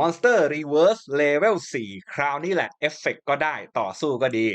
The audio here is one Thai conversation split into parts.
Monster Reverse Level 4 คราวนี้แหละเอฟเฟกก็ได้ต่อสู้ก็ดี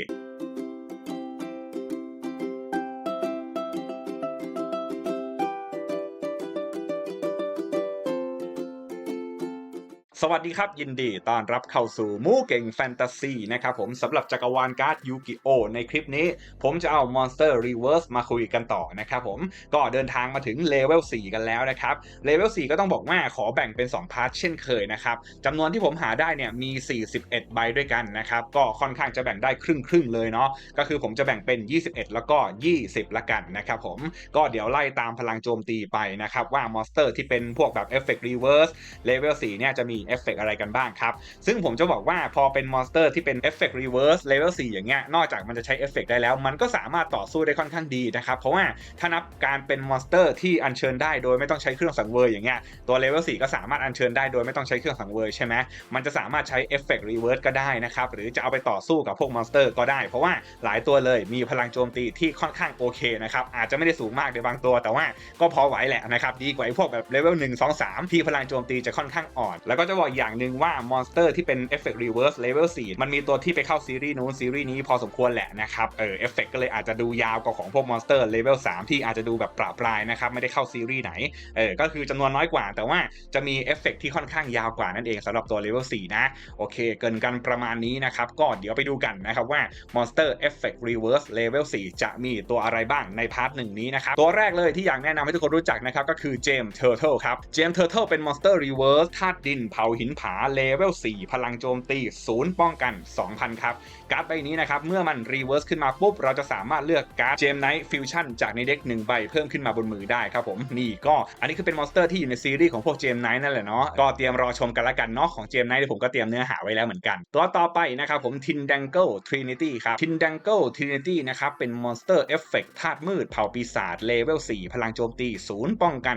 สวัสดีครับ ยินดีต้อนรับเข้าสู่มูเก่งแฟนตาซีนะครับผมสำหรับจักรวาลการ์ดยูกิโอในคลิปนี้ ผมจะเอา Monster Reverse มาคุยกันต่อนะครับผมก็เดินทางมาถึงเลเวล4กันแล้วนะครับเลเวล4ก็ต้องบอกว่าขอแบ่งเป็น 2 พาร์ทเช่นเคยนะครับจำนวนที่ผมหาได้เนี่ยมี 41 ใบด้วยกันนะครับก็ค่อนข้างจะแบ่งได้ครึ่งครึ่งเลยเนาะก็คือผมจะแบ่งเป็น 21 แล้วก็ 20 ละกันนะครับผมก็เดี๋ยวไล่ตามพลังโจมตีไปนะครับว่ามอนสเตอร์ที่เป็นพวกแบบเอฟเฟกต์รีเวิร์สเลเวล4เนี่ยจะมีเอฟเฟกต์อะไรกันบ้างครับ ซึ่งผมจะบอกว่าพอเป็นมอนสเตอร์ที่เป็นเอฟเฟกต์รีเวิร์สเลเวล4อย่างเงี้ยนอกจากมันจะใช้เอฟเฟกต์ได้แล้ว มันก็สามารถต่อสู้ได้ค่อนข้างดีนะครับ เพราะว่าถ้านับการเป็นมอนสเตอร์ที่อัญเชิญได้โดยไม่ต้องใช้เครื่องสังเวยอย่างเงี้ยตัวเลเวล4ก็สามารถอัญเชิญได้โดยไม่ต้องใช้เครื่องสังเวยใช่ไหมมันจะสามารถใช้เอฟเฟกต์รีเวิร์สก็ได้นะครับหรือจะเอาไปต่อสู้กับพวกมอนสเตอร์ก็ได้ เพราะว่าหลายตัวเลยมีพลังโจมตีที่ค่อนข้างโอเคนะครับอาจจะไม่ได้สูงมากในบางตัวแต่ว่าก็พอไหวแหละนะครับดีกว่าไอ้พวกแบบเลเวล1 2 3 ที่พลังโจมตีจะค่อนข้างอ่อน แล้วก็จะบอกอย่างหนึ่งว่ามอนสเตอร์ที่เป็นเอฟเฟกต์รีเวิร์สเลเวล4มันมีตัวที่ไปเข้าซีรีส์นู้นซีรีส์นี้พอสมควรแหละนะครับเออเอฟเฟกต์ก็เลยอาจจะดูยาวกว่าของพวกมอนสเตอร์เลเวล3ที่อาจจะดูแบบปราบปรายนะครับไม่ได้เข้าซีรีส์ไหนเออก็คือจำนวนน้อยกว่า แต่ว่าจะมีเอฟเฟกต์ที่ค่อนข้างยาวกว่านั่นเองสำหรับตัวเลเวล4นะโอเค เกินกันประมาณนี้นะครับก็เดี๋ยวไปดูกันนะครับว่า Monster Effect Reverse Level 4จะมีตัวอะไรบ้างในพาร์ทหนึ่งนี้นะครับตัวแรกเลยที่อยากแนะนำให้ทุกคนรู้จักนะครับก็คือเจมเทอร์เทลครับเจมเทอร์เทลเป็น Monster Reverse ธาตุดินเผาหินผา Level 4พลังโจมตี0ป้องกัน 2,000 ครับ การ์ดใบนี้นะครับ เมื่อมัน Reverse ขึ้นมาปุ๊บ เราจะสามารถเลือกการ์ดเจมไนท์ฟิวชั่นจากในเด็กหนึ่งใบเพิ่มขึ้นมาบนมือได้ครับผมนี่ก็อันนี้คือเป็นมอนสเตอร์ที่อยู่ในซีรีส์ของพวกเจมไนท์นั่นแหละเนาะก็เตรียมรอชมกันละกันเนาะของเจมไนท์ผมก็เตรียมเนื้อหาไว้แล้วเหมือนกัน ตัวต่อไปนะครับผมทินดังเกิลทรินิตี้ครับทินดังเกิลทรินิตี้นะครับเป็นมอนสเตอร์เอฟเฟกต์ธาตุมืดเผ่าปีศาจเลเวล4พลังโจมตี0ป้องกัน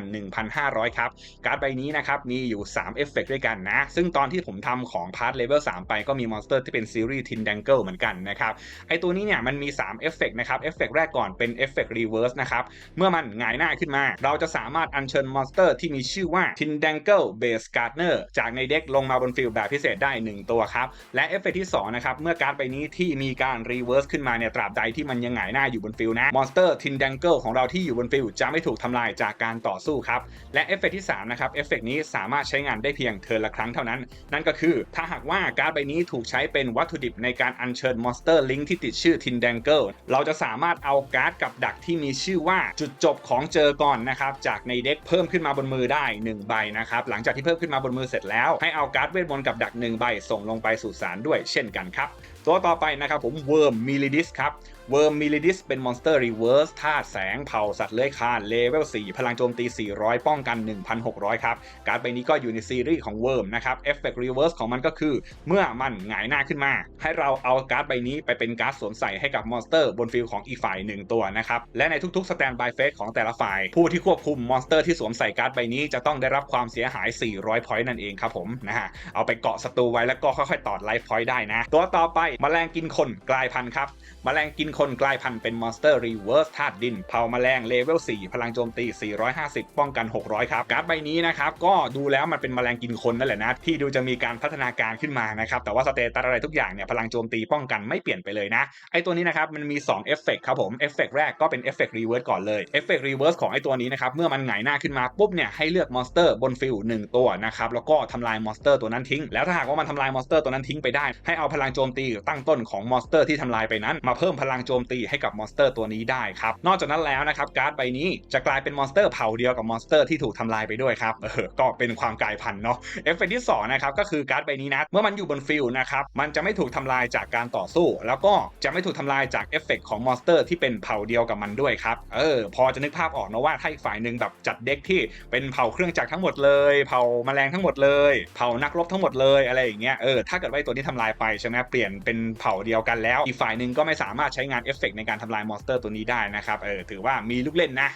1,500 ครับการ์ดใบนี้นะครับมีอยู่3เอฟเฟกต์ด้วยกันนะ ซึ่งตอนที่ผมทำของพาร์ทเลเวล3ไปก็มีมอนสเตอร์ที่เป็นซีรีส์ทินดังเกิลเหมือนกันนะครับ ไอตัวนี้เนี่ยมันมี3เอฟเฟกต์นะครับ เอฟเฟกต์แรกก่อนเป็นเอฟเฟกต์รีเวิร์สนะครับ เมื่อมันหงายหน้าขึ้นมา เราจะสามารถอัญเชิญมอนสเตอร์ที่มีชื่อว่า t i n d a n g l e Base Gardener จากในเด็กลงมาบนฟิลแบบพิเศษได้ 1 ตัวครับ และเอฟเฟกต์ที่2นะครับ เมื่อการ์ดใบนี้ที่มีการรีเวิร์สขึ้นมาเนี่ยตราบใดที่มันยังหงายหน้าอยู่บนฟิลนะ มอนสเตอร์ t i n d a n g l e ของเราที่อยู่บนฟิลจะไม่ถูกทำลายจากการต่อสู้ครับ และเอฟเฟกที่3นะครับ เอฟเฟกนี้สามารถใช้งานได้เพียงเทิร์ละครั้งเท่านั้น นั่นก็คือ ถ้าหากว่าการ์ดใบนี้ถูกใช้เป็นวัตถุดิบในการอัญเชิญมอนสเตอร์ลิงที่ติดชื่อ t i n d a n g l e เราจะสามารถเอาการ์ดกับดักที่มีชื่อว่าจุดจบของเจอก่อนนะครับจากในเด็กเพิ่มขึ้นมาบนมือได้ 1 ใบนะครับหลังจากที่เพิ่มขึ้นมาบนมือเสร็จแล้วให้เอาการ์ดเวทมนต์กับดัก1ใบส่งลงไปสู่สารด้วยเช่นกันครับตัวต่อไปนะครับผมเวิร์มมิลิดิสครับ เวิร์มมิลิดิสเป็นมอนสเตอร์รีเวิร์สธาตุแสงเผาสัตว์เลื้อยคลานเลเวล 4 พลังโจมตี 400 ป้องกัน 1,600 ครับ การ์ดใบนี้ก็อยู่ในซีรีส์ของเวิร์มนะครับเอฟเฟกต์รีเวิร์สของมันก็คือ เมื่อมันหงายหน้าขึ้นมา ให้เราเอาการ์ดใบนี้ไปเป็นการ์ดสวมใส่ให้กับมอนสเตอร์บนฟิลของอีกฝ่ายหนึ่งตัวนะครับ และในทุกๆสแตนบายเฟสของแต่ละฝ่าย ผู้ที่ควบคุมมอนสเตอร์ที่สวมใส่การ์ดใบนี้จะต้องได้รับความเสียหาย 400 พอยต์นั่นเองครับผมนะฮะเอาไปเกาะศัตรูไว้แล้วก็ค่อยๆตอดไลฟ์พอยต์ได้นะตัวต่อไปแมลงกินคนกลายพันธุ์ครับแมลงกินคนกลายพันธุ์เป็นมอนสเตอร์รีเวิร์สธาตุดิน เผาแมลงเลเวล 4 พลังโจมตี 450 ป้องกัน 600 ครับ การ์ดใบนี้นะครับ ก็ดูแล้วมันเป็นแมลงกินคนนั่นแหละนะ ที่ดูจะมีการพัฒนาการขึ้นมานะครับ แต่ว่าสเตตัสอะไรทุกอย่างเนี่ยพลังโจมตีป้องกันไม่เปลี่ยนไปเลยนะ ไอตัวนี้นะครับมันมี2เอฟเฟกครับผมเอฟเฟกแรกก็เป็นเอฟเฟกรีเวิร์สก่อนเลยเอฟเฟกรีเวิร์สของไอตัวนี้นะครับเมื่อมันหงายหน้าขึ้นมาปุ๊บเนี่ยให้เลือกมอนสเตอร์บนฟิล1ตัวนะครับแล้วก็ทำลายมอนสเตอร์ตัวนั้นทิ้ง แล้วถ้าหากว่ามันทำลายมอนสเตอร์ตัวนั้นทิ้งไปได้ให้เอาพลังโจมตีตั้งต้นของมอนสเตอร์ที่ทำลายไปนั้นมาเพิ่มพลังโจมตีให้กับมอนสเตอร์ตัวนี้ได้ครับ นอกจากนั้นแล้วนะครับการ์ดใบนี้จะกลายเป็นมอนสเตอร์เผ่าเดียวกับมอนสเตอร์ที่ถูกทำลายไปด้วยครับเออก็เป็นความกลายพันธุ์เนาะเอฟเฟกต์ที่2นะครับก็คือการ์ดใบนี้นะเมื่อมันอยู่บนฟิลนะครับมันจะไม่ถูกทำลายจากการต่อสู้ แล้วก็จะไม่ถูกทำลายจากเอฟเฟกต์ของมอนสเตอร์ที่เป็นเผ่าเดียวกับมันด้วยครับเออพอจะนึกภาพออกนะว่าถ้าอีกฝ่ายหนึ่งแบบจัดเด็กที่เป็นเผ่าเครื่องจักรทั้งหมดเลย เผ่าแมลงทั้งหมดเลย เผ่านักรบทั้งหมดเลยอะไรอย่างเงี้ยเออถ้าเกิดว่าตัวนี้ทำลายไปใช่ไหมเปลี่ยนเป็นเผ่าเดียวกันแล้วอีกฝ่ายหนึ่งก็ไม่สามารถใช้งานเอฟเฟกต์ในการทำลายมอนสเตอร์ตัวนี้ได้นะครับเออถือว่ามีลูกเล่นนะ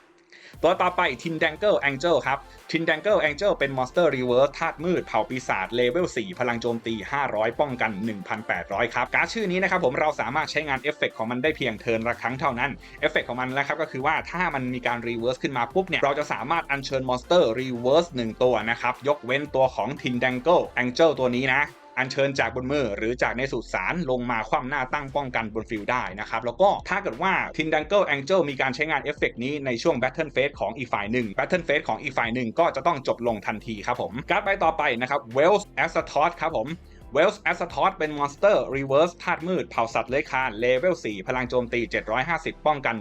ตัวต่อไป t i n d a n g l e Angel ครับ t i n d a n g l e Angel เป็นมอนสเตอร์รีเวิร์สธาตุมืด เผ่าปีศาจเลเวล 4 พลังโจมตี 500 ป้องกัน 1,800 ครับ การ์ดชื่อนี้นะครับผมเราสามารถใช้งานเอฟเฟกของมันได้เพียงเทินละครั้งเท่านั้น เอฟเฟกของมันนะครับก็คือว่าถ้ามันมีการรีเวิร์สขึ้นมาปุ๊บเนี่ย เราจะสามารถอัญเชิญมอนสเตอร์รีเวิร์ส1ตัวนะครับ ยกเว้นตัวของ t i n d a n g l e Angel ตัวนี้นะ อัญเชิญจากบนมือ หรือจากในสุสานลงมาคว่ำหน้าตั้งป้องกันบนฟิลได้นะครับแล้วก็ถ้าเกิดว่าทินดังเกิลแองเจิลมีการใช้งานเอฟเฟกนี้ในช่วงแบทเทิลเฟสของอีกฝ่ายหนึ่งแบทเทิลเฟสของอีกฝ่ายหนึ่งก็จะต้องจบลงทันทีครับผมการ์ดใบต่อไปนะครับ Wells a s t o t ครับผม เวลส์แอสทอสเป็นมอนสเตอร์รีเวิร์สธาตุมืด เผ่าสัตว์เลื้อยคลานเลเวล 4 พลังโจมตี 750 ป้องกัน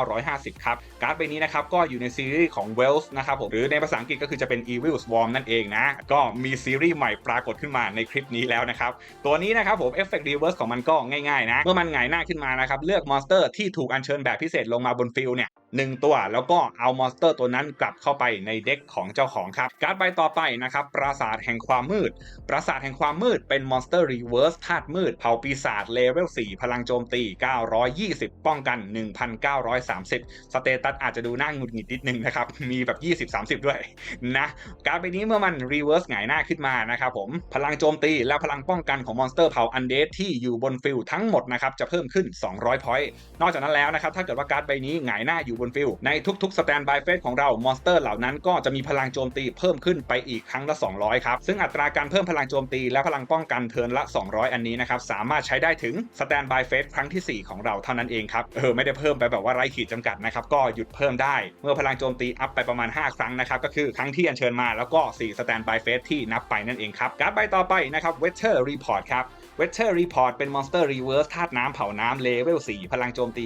1,950 ครับ การ์ดใบนี้นะครับ ก็อยู่ในซีรีส์ของเวลส์นะครับผม หรือในภาษาอังกฤษก็คือจะเป็น Evil Swarm นั่นเองนะ ก็มีซีรีส์ใหม่ปรากฏขึ้นมาในคลิปนี้แล้วนะครับ ตัวนี้นะครับผมเอฟเฟกต์รีเวิร์สของมันก็ง่ายๆนะ เมื่อมันหงายหน้าขึ้นมานะครับเลือกมอนสเตอร์ที่ถูกอัญเชิญแบบพิเศษลงมาบนฟิลเนี่ยหนึ่งตัวแล้วก็เอามอนสเตอร์ตัวนั้นกลับเข้าไปในเด็กของเจ้าของครับการ์ดใบต่อไปนะครับปราสาทแห่งความมืด ปราสาทแห่งความมืดเป็นมอนสเตอร์รีเวิร์สธาตุมืด เผ่าปีศาจเลเวล 4 พลังโจมตี 920 ป้องกัน 1,930 สเตตัสอาจจะดูน่าหงุดหงิดนิดนึงนะครับ มีแบบ 20-30 ด้วยนะ การ์ดใบนี้เมื่อมันรีเวิร์สหงายหน้าขึ้นมานะครับผม พลังโจมตีและพลังป้องกันของมอนสเตอร์เผ่าอันเดสที่อยู่บนฟิลทั้งหมดนะครับจะเพิ่มขึ้น 200 พอยต์ นอกจากนั้นแล้วนะครับถ้าเกิดว่าการ์ดใบนี้หงายหน้าอยู่บนฟิลในทุกๆสแตนบายเฟสของเรามอนสเตอร์เหล่านั้นก็จะมีพลังโจมตีเพิ่มขึ้นไปอีกครั้งละ 200 ครับ ซึ่งอัตราการเพิ่มพลังโจมตีและพลังป้องกันเทินละ 200 อันนี้นะครับสามารถใช้ได้ถึงสแตนบายเฟสครั้งที่ 4 ของเราเท่านั้นเองครับเออไม่ได้เพิ่มไปแบบว่าไร้ขีดจำกัดนะครับก็หยุดเพิ่มได้ เมื่อพลังโจมตีอัพไปประมาณ 5 ครั้งนะครับก็คือครั้งที่อัญเชิญมาแล้วก็4สแตนบายเฟสที่นับไปนั่นเองครับการ์ดใบต่อไปนะครับเวเทอร์รีพอร์ตครับเวเทอร์รีพอร์ตเป็นมอนสเตอร์รีเวิร์สธาตุน้ำเผาน้ำเลเวล 4 พลังโจมตี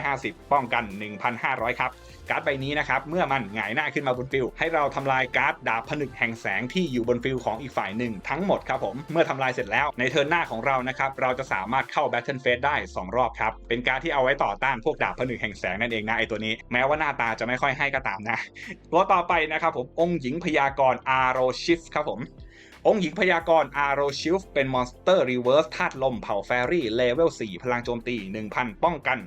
950 ป้องกัน 1,500 ครับการ์ดใบนี้นะครับเมื่อมันหงายหน้าขึ้นมาบนฟิลให้เราทำลายการ์ดดาบผนึกแห่งแสงที่อยู่บนฟิลของอีกฝ่ายหนึ่งทั้งหมดครับผมเมื่อทำลายเสร็จแล้วในเทิร์นหน้าของเรานะครับเราจะสามารถเข้าแบทเทิลเฟสได้ 2 รอบครับ เป็นการที่เอาไว้ต่อต้านพวกดาบผนึกแห่งแสงนั่นเองนะไอตัวนี้ แม้ว่าหน้าตาจะไม่ค่อยให้ก็ตามนะตัวต่อไปนะครับผมองค์หญิงพยากรณ์อาโรชิฟครับผม องค์หญิงพยากรณ์อาโรชิลฟ์เป็นมอนสเตอร์รีเวิร์สธาตุลมเผ่าแฟรี่เลเวล 4 พลังโจมตี 1,000 ป้องกัน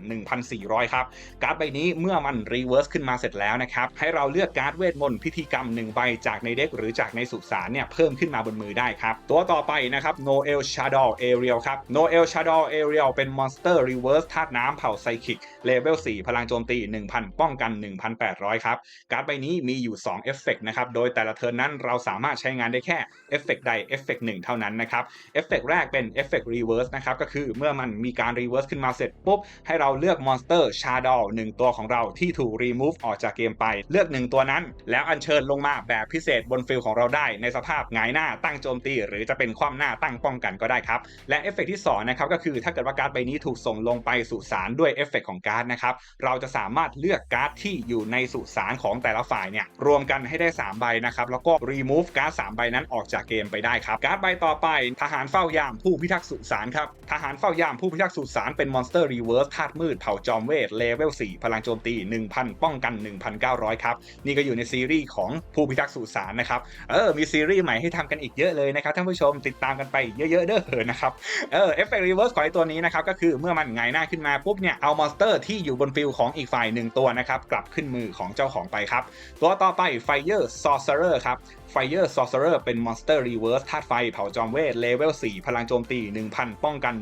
1,400 ครับ การ์ดใบนี้เมื่อมันรีเวิร์สขึ้นมาเสร็จแล้วนะครับ ให้เราเลือกการ์ดเวทมนต์พิธีกรรม 1 ใบจากในเด็กหรือจากในสุสานเนี่ยเพิ่มขึ้นมาบนมือได้ครับ ตัวต่อไปนะครับโนเอลชาดอลเอเรียลครับโนเอลชาดอลเอเรียลเป็นมอนสเตอร์รีเวิร์สธาตุน้ำเผ่าไซคิกเลเวล 4 พลังโจมตี 1,000 ป้องกัน 1,800 ครับ การ์ดใบนี้มีอยู่2เอฟเฟกต์นะครับโดยแต่ละเทิร์นนั้นเราสามารถใช้งานได้แค่เอฟเฟกต์ใดเอฟเฟกต์หนึ่งเท่านั้นนะครับเอฟเฟกต์แรกเป็นเอฟเฟกต์รีเวิร์สนะครับก็คือเมื่อมันมีการรีเวิร์สขึ้นมาเสร็จปุ๊บ ให้เราเลือกมอนสเตอร์ชาดอลหนึ่งตัวของเราที่ถูกรีมูฟออกจากเกมไป เลือก1ตัวนั้น แล้วอัญเชิญลงมาแบบพิเศษบนฟิลของเราได้ ในสภาพหงายหน้าตั้งโจมตี หรือจะเป็นคว่ำหน้าตั้งป้องกันก็ได้ครับและเอฟเฟกต์ที่สองนะครับก็คือถ้าเกิดว่าการ์ดใบนี้ถูกส่งลงไปสู่สารด้วยเอฟเฟกต์ของการ์ดนะครับเราจะสามารถเลือกการ์ดที่อยู่ในสุสานของแต่ละฝ่ายเนี่ยรวมกันให้ได้ 3 ใบนะครับแล้วก็ remove การ์ด3ใบนั้นออกจากเกมไปได้ครับการ์ดใบต่อไป ทหารเฝ้ายามผู้พิทักษ์สุสานครับทหารเฝ้ายามผู้พิทักษ์สุสานเป็นมอนสเตอร์รีเวิร์สธาตุมืดเผ่าจอมเวทเลเวล4พลังโจมตี 1,000 ป้องกัน 1,900 ครับ นี่ก็อยู่ในซีรีส์ของผู้พิทักษ์สุสานนะครับเออมีซีรีส์ใหม่ให้ทำกันอีกเยอะเลยนะครับท่านผู้ชมติดตามกันไปเยอะๆเด้อนะครับเออเอฟเฟกต์รีเวิร์สของไอตัวนี้นะครับก็คือเมื่อมันหงหน้าขึ้นมาปุ๊บเนี่ยเอามอนสเตอร์ที่อยู่บนฟิลของอีกฝ่ายหนึ่งตัวนะครับกลับขึ้นมือของเจ้าของไปครับตัวต่อไป Fire Sorcerer ครับ Fire Sorcerer เป็นมอนสเตอร์รีเวิร์สธาตุไฟเผาจอมเวทเลเวล 4 พลังโจมตี 1,000 ป้องกัน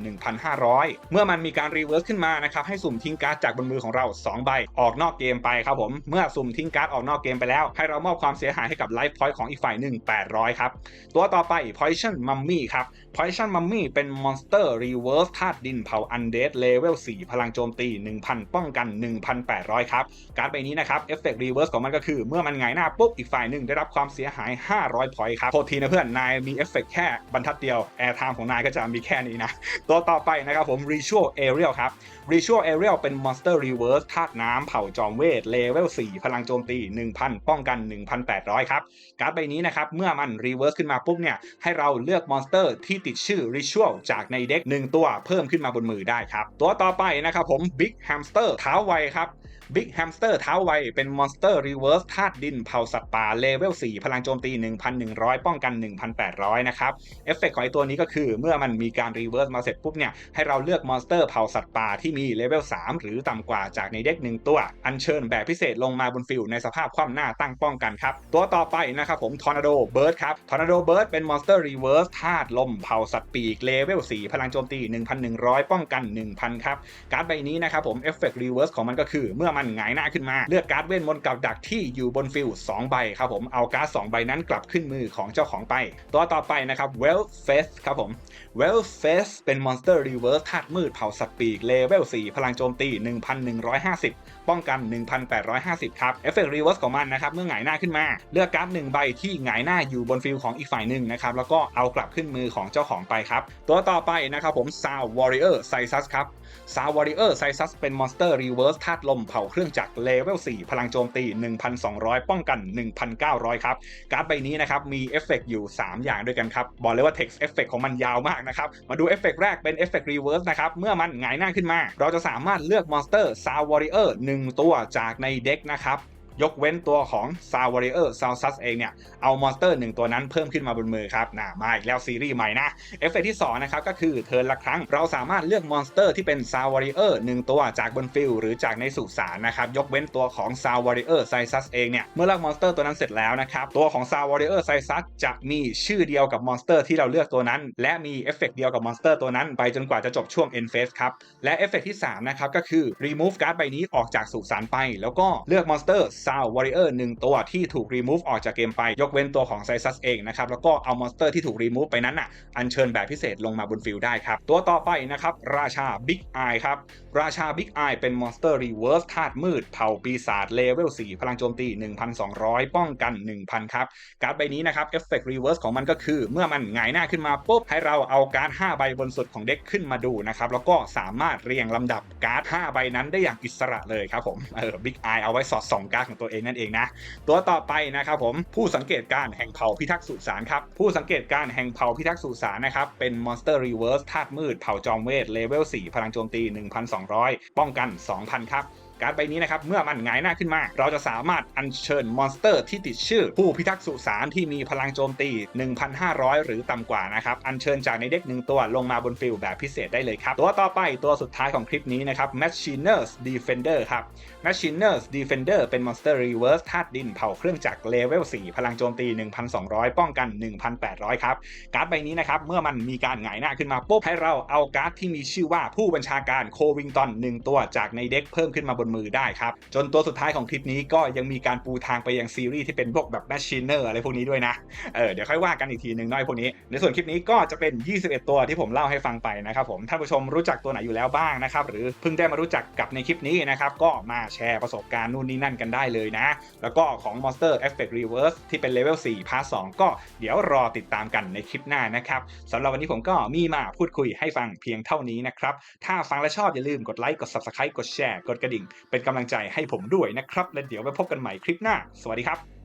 1,500 เมื่อมันมีการรีเวิร์สขึ้นมานะครับให้สุ่มทิ้งการ์ดจากบนมือของเรา 2 ใบ ออกนอกเกมไปครับผม เมื่อสุ่มทิ้งการ์ดออกนอกเกมไปแล้ว ให้เรามอบความเสียหายให้กับไลฟ์พอยต์ของอีกฝ่ายหนึ่ง800 ครับ ตัวต่อไป Poison Mummy ครับ Poison Mummy เป็นมอนสเตอร์รีเวิร์สธาตุดินเผาอันเดดเลเวล 4 พลังโจมตี 1,000 ป้องกัน 1,800 ครับ การ์ดใบนี้นะครับเอฟเฟกต์รีเวิร์สของมันก็คือ เมื่อมันหงายหน้าปุ๊บอีกฝ่ายหนึ่งได้รับความเสียหาย 500พอยต์ครับโทษทีนะเพื่อนนายมีเอฟเฟกต์แค่บรรทัดเดียวแอร์ไทม์ของนายก็จะมีแค่นี้นะ ตัวต่อไปนะครับผม Ritual Aerial ครับ Ritual Aerial เป็นมอนสเตอร์รีเวิร์สธาตุน้ำเผ่าจอมเวทเลเวล 4 พลังโจมตี 1,000 ป้องกัน 1,800 ครับการ์ดใบนี้นะครับ เมื่อมันรีเวิร์สขึ้นมาปุ๊บเนี่ย ให้เราเลือกมอนสเตอร์ที่ติดชื่อ Ritual จากในเด็ก 1 ตัวเพิ่มขึ้นมาบนมือได้ครับ ตัวต่อไปนะครับผม Big Hamster เท้าไวครับ Big Hamster เท้าไวเป็น Monster Reverse ธาตุดินเผ่าสัตว์ป่าเลเวล 4 พลังโจมตี 1,100 ป้องกัน1,800 นะครับเอฟเฟกต์ของไอตัวนี้ก็คือเมื่อมันมีการ Reverse มาเสร็จปุ๊บเนี่ยให้เราเลือกมอนสเตอร์เผ่าสัตว์ป่าที่มีเลเวล3หรือต่ำกว่าจากในเด็กหนึ่งตัว อัญเชิญแบบพิเศษลงมาบนฟิลในสภาพคว่ำหน้าตั้งป้องกันครับ ตัวต่อไปนะครับผม Tornado Bird ครับ Tornado Bird เป็น Monster Reverse ธาตุลมเผ่าสัตว์ปีกเลเวล4พลังโจมตี 1,100 ป้องกัน 1,000 ครับ การ์ดใบนี้นะครับผมเอฟเฟกต์รีเวิร์สของมันก็คือ เมื่อมันหงายหน้าขึ้นมา เลือกการ์ดเวทมนต์กับดักที่อยู่บนฟิล2ใบครับผมเอาการ์ด2ใบนั้นกลับขึ้นมือของเจ้าของไปตัวต่อไปนะครับ Well Face ครับผม Well Face เป็น Monster Reverse ธาตุมืดเผ่าสัตว์ปีกเลเวล4พลังโจมตี 1,150ป้องกัน 1,850 ครับเอฟเฟกต์รีเวิร์สของมันนะครับเมื่อหงายหน้าขึ้นมา เลือกการ์ดหนึ่งใบที่หงายหน้าอยู่บนฟิลของอีกฝ่ายหนึ่งนะครับแล้วก็เอากลับขึ้นมือของเจ้าของไปครับ ตัวต่อไปนะครับผม Sound Warrior s i s u s ครับซาวาริเออร์ไซซัสเป็นมอนสเตอร์รีเวิร์สธาตุลมเผาเครื่องจักรเลเวล4พลังโจมตี 1,200 ป้องกัน 1,900 ครับ การ์ดใบนี้นะครับมีเอฟเฟกอยู่ 3 อย่างด้วยกันครับ บอกเลยว่า text เอฟเฟกของมันยาวมากนะครับ มาดูเอฟเฟกแรกเป็นเอฟเฟกรีเวิร์สนะครับ เมื่อมันหงายหน้าขึ้นมา เราจะสามารถเลือกมอนสเตอร์ซาวาริเออร์1 ตัวจากในเด็กนะครับ ยกเว้นตัวของ s o u r i e r s o u s u s เองเนี่ยเอามอนสเตอร์หนึ่งตัวนั้นเพิ่มขึ้นมาบนมือครับนะมาอีกแล้วซีรีส์ใหม่นะ เอฟเฟกที่2นะครับก็คือเทิร์นละครั้งเราสามารถเลือกมอนสเตอร์ที่เป็น s o u r i e r หนึ่งตัวจากบนฟิลหรือจากในสุสานนะครับยกเว้นตัวของ s o u r i e r s i s u s เองเนี่ยเมื่อเลือกมอนสเตอร์ตัวนั้นเสร็จแล้วนะครับตัวของ s o u r i e r s i s u s จะมีชื่อเดียวกับมอนสเตอร์ที่เราเลือกตัวนั้น และมีเอฟเฟกเดียวกับมอนสเตอร์ตัวนั้นไปจนกว่าจะจบช่วง end phase ครับและเอฟเฟกที่3นะครับก็คือ remove การ์ดใบนี้ออกจากสุสานไป แล้วก็เลือกมอนสเตอร์ s o u r i e r หนึ่งตัวที่ถูก remove ออกจากเกมไป ยกเว้นตัวของ s i s u s เองนะครับ แล้วก็เอามอนสเตอร์ที่ถูก remove ไปนั้นอะอัญเชิญแบบพิเศษลงมาบนฟิลได้ครับ ตัวต่อไปนะครับ ราชา Big Eye ครับ ราชา Big Eye เป็นมอนสเตอร์ reverse ธาตุมืด เผ่าปีศาจเลเวล 4 พลังโจมตี 1,200 ป้องกัน 1,000 ครับ การ์ดใบนี้นะครับเอฟเฟกต์ reverse ของมันก็คือ เมื่อมันหงายหน้าขึ้นมาปุ๊บให้เราเอาการ์ด5ใบบนสุดของเด็กขึ้นมาดูนะครับแล้วก็สามารถเรียงลำดับการ์ด5ใบนั้นได้อย่างอิสระเลยครับผมเออ Big Eye เอาไว้สอดส่องการ์ดของตัวเองนั่นเองนะ ตัวต่อไปนะครับผมผู้สังเกตการแห่งเผ่าพิทักษ์สุสานครับผู้สังเกตการแห่งเผ่าพิทักษ์สุสานนะครับเป็นมอนสเตอร์รีเวิร์สธาตุมืดเผ่าจอมเวทเลเวล4พลังโจมตี 1,200 ป้องกัน 2,000 ครับ การ์ดใบนี้นะครับเมื่อมันหงายหน้าขึ้นมา เราจะสามารถอัญเชิญมอนสเตอร์ที่ติดชื่อ ผู้พิทักษ์สุสานที่มีพลังโจมตี 1,500 หรือต่ำกว่านะครับอัญเชิญจากในเด็กหนึ่งตัวลงมาบนฟิลแบบพิเศษได้เลยครับตัวต่อไปตัวสุดท้ายของคลิปนี้นะครับ Machiners Defender ครับ Machiners Defender เป็น Monster Reverse ธาตุดินเผาเครื่องจักรเลเวล4พลังโจมตี 1,200 ป้องกัน 1,800 ครับ การ์ดใบนี้นะครับ เมื่อมันมีการหงายหน้าขึ้นมาปุ๊บให้เราเอาการ์ดที่มีชื่อว่าผู้บัญชาการโควิงตัน1ตัวจากในเด็กเพิ่มขึ้นมาบนมือได้ครับ จนตัวสุดท้ายของคลิปนี้ก็ยังมีการปูทางไปยังซีรีส์ที่เป็นพวกแบบ Machiner อะไรพวกนี้ด้วยนะเออเดี๋ยวค่อยว่ากันอีกทีหนึ่งน้อยพวกนี้ ในส่วนคลิปนี้ก็จะเป็น 21 ตัวที่ผมเล่าให้ฟังไปนะครับผมท่านผู้ชมรู้จักตัวไหนอยู่แล้วบ้างนะครับหรือเพิ่งได้มารู้จักกับในคลิปนี้นะครับก็มาแชร์ประสบการณ์นู่นนี่นั่นกันได้เลยนะ แล้วก็ของ Monster Effect Reverse ที่เป็นเลเวล4พาร์ท2ก็เดี๋ยวรอติดตามกันในคลิปหน้านะครับสำหรับวันนี้ผมก็มีมาพูดคุยให้ฟังเพียงเท่านี้นะครับถ้าฟังและชอบอย่าลืมกดไลค์กด Subscribe กดแชร์กดกระดิ่งเป็นกำลังใจให้ผมด้วยนะครับ และเดี๋ยวไปพบกันใหม่คลิปหน้า สวัสดีครับ